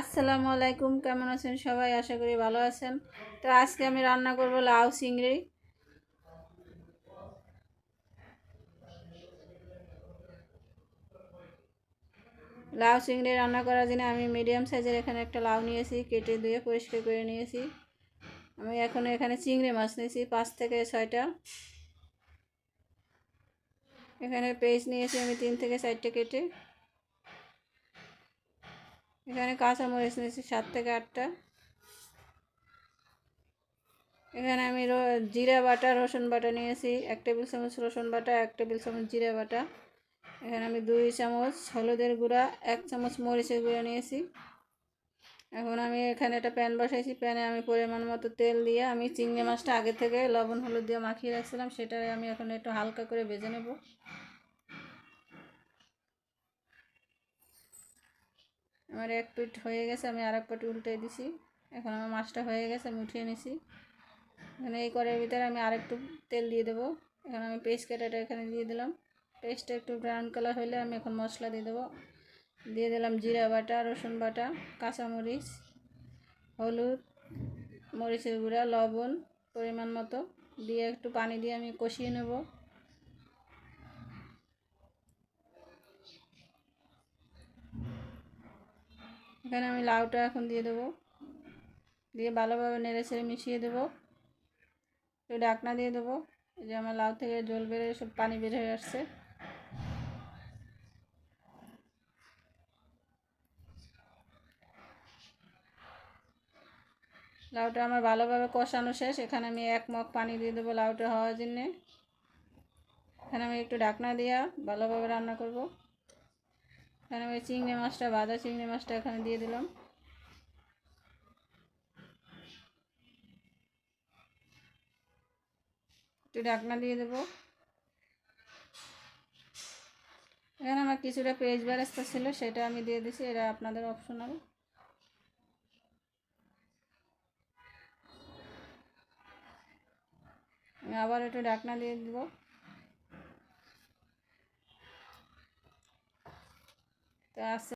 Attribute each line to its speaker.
Speaker 1: আসসালামু আলাইকুম, কেমন আছেন সবাই? আশা করি ভালো আছেন। তো আজকে আমি রান্না করব লাউ চিংড়ি। লাউ চিংড়ি রান্না করার জন্য আমি মিডিয়াম সাইজের এখানে একটা লাউ নিয়েছি, কেটে ধুয়ে পরিষ্কার করে নিয়েছি। আমি এখন এখানে চিংড়ি মাছ নিয়েছি, পাঁচ থেকে ছয়টা। এখানে পেস্ট নিয়েছি আমি তিন থেকে চারটে কেটে। এখানে কাঁচামরিচ নিয়েছি সাত থেকে আটটা। এখানে আমি জিরা বাটা, রসুন বাটা নিয়েছি, এক টেবিল চামচ রসুন বাটা, এক টেবিল চামচ জিরা বাটা। এখানে আমি দুই চামচ হলুদের গুঁড়া, এক চামচ মরিচের গুঁড়া নিয়েছি। এখন আমি এখানে একটা প্যান বসাইছি, প্যানে আমি পরিমাণ মতো তেল দিয়ে আমি চিংড়ি মাছটা আগে থেকে লবণ, হলুদ দিয়ে মাখিয়ে রাখছিলাম সেটা আমি এখন একটু হালকা করে ভেজে নেব। আমার এক পিট হয়ে গেছে, আমি আর এক পাটি উল্টে দিছি। এখন আমার মাছটা হয়ে গেছে, আমি উঠিয়ে নিছি। এখানে এই কড়াইয়ের ভিতরে আমি আরেকটু তেল দিয়ে দেবো। এখন আমি পেস্ট কাটাটা এখানে দিয়ে দিলাম। পেস্টটা একটু ব্রাউন কালার হলে আমি এখন মশলা দিয়ে দেবো। দিয়ে দিলাম জিরা বাটা, রসুন বাটা, কাঁচামরিচ, হলুদ, মরিচের গুঁড়া, লবণ পরিমাণ মতো। দিয়ে একটু পানি দিয়ে আমি কষিয়ে নেব। এখানে আমি লাউটা এখন দিয়ে দেবো। দিয়ে ভালোভাবে নেড়ে ছেড়ে মিশিয়ে দেবো। একটু ডাকনা দিয়ে দেবো। এই যে আমার লাউ থেকে জল বেড়ে সব পানি বের হয়ে আসছে। লাউটা আমার ভালোভাবে কষানো শেষ। এখানে আমি এক মগ পানি দিয়ে দেবো লাউটা হওয়ার জন্যে। এখানে আমি একটু ডাকনা দিয়া ভালোভাবে রান্না করব। এখানে আমি চিংড়ি মাছটা বাদা চিংড়ি মাছটা এখানে দিয়ে দিলাম। একটু ডাকনা দিয়ে দেবো। এখানে আমার কিছুটা পেঁয়াজ বেরেস্তা ছিল, সেটা আমি দিয়ে দিছি, এটা আপনাদের অপশনাল আমি আবার একটু ডাকনা দিয়ে দিব। তা আস্তে